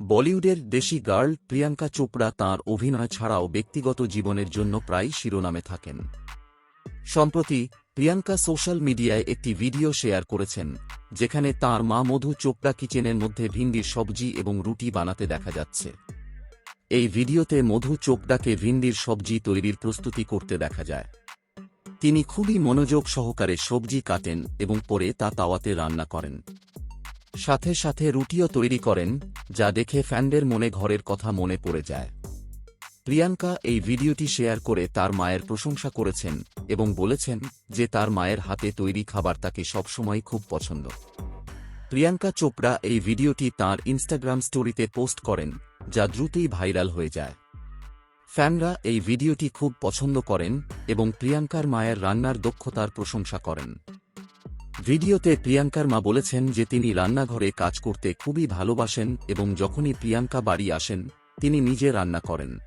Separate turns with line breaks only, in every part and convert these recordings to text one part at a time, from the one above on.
বলিউডের দেশি গার্ল প্রিয়াঙ্কা চোপড়া তাঁর অভিনয় ছাড়াও ব্যক্তিগত জীবনের জন্য প্রায় শিরোনামে থাকেন। সম্প্রতি, প্রিয়াঙ্কা সোশ্যাল মিডিয়ায় একটি ভিডিও শেয়ার করেছেন, যেখানে তার মা মধু চোপড়া কিচেনের মধ্যে ভিন্ডির সবজি এবং রুটি বানাতে দেখা যাচ্ছে। এই ভিডিওতে মধু চোপড়াকে ভিন্ডির সবজি তৈরির প্রস্তুতি করতে দেখা যায়। তিনি খুবই মনোযোগ সহকারে সবজি কাটেন এবং পরে তা তাওয়াতে রান্না করেন। সাথে সাথে রুটিও তৈরি করেন, যা দেখে ফ্যানদের মনে ঘরের কথা মনে পড়ে যায়। প্রিয়াঙ্কা এই ভিডিওটি শেয়ার করে তার মায়ের প্রশংসা করেছেন এবং বলেছেন যে তার মায়ের হাতে তৈরি খাবার তাকে সবসময় খুব পছন্দ। প্রিয়াঙ্কা চোপড়া এই ভিডিওটি তার ইনস্টাগ্রাম স্টোরিতে পোস্ট করেন, যা দ্রুতই ভাইরাল হয়ে যায়। ফ্যানরা এই ভিডিওটি খুব পছন্দ করেন এবং প্রিয়াঙ্কার মায়ের রান্নার দক্ষতার প্রশংসা করেন। ভিডিওতে প্রিয়াঙ্কার মা বলেছেন যে তিনি রান্নাঘরে কাজ করতে খুবই ভালোবাসেন এবং যখনই প্রিয়াঙ্কা বাড়ি আসেন, তিনি নিজে রান্না করেন।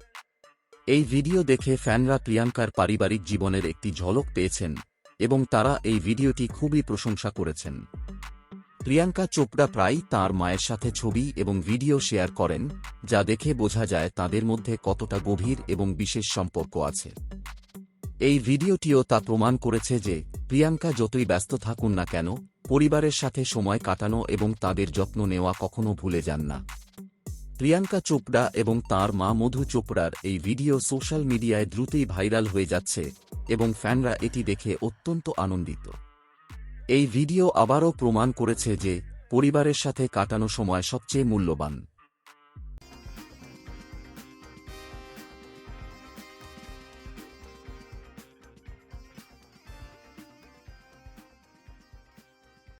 এই ভিডিও দেখে ফ্যানরা প্রিয়াঙ্কার পারিবারিক জীবনের একটি ঝলক পেয়েছেন এবং তারা এই ভিডিওটি খুবই প্রশংসা করেছেন। প্রিয়াঙ্কা চোপড়া প্রায় তার মায়ের সাথে ছবি এবং ভিডিও শেয়ার করেন, যা দেখে বোঝা যায় তাদের মধ্যে কতটা গভীর এবং বিশেষ সম্পর্ক আছে। এই ভিডিওটিও তা প্রমাণ করেছে যে প্রিয়াঙ্কা যতই ব্যস্ত থাকুন না কেন, পরিবারের সাথে সময় কাটানো এবং তাদের যত্ন নেওয়া কখনো ভুলে যান না। প্রিয়াঙ্কা চোপড়া এবং তার মা মধু চোপড়ার এই ভিডিও সোশ্যাল মিডিয়ায় দ্রুতই ভাইরাল হয়ে যাচ্ছে এবং ফ্যানরা এটি দেখে অত্যন্ত আনন্দিত। এই ভিডিও আবারও প্রমাণ করেছে যে পরিবারের সাথে কাটানো সময় সবচেয়ে মূল্যবান।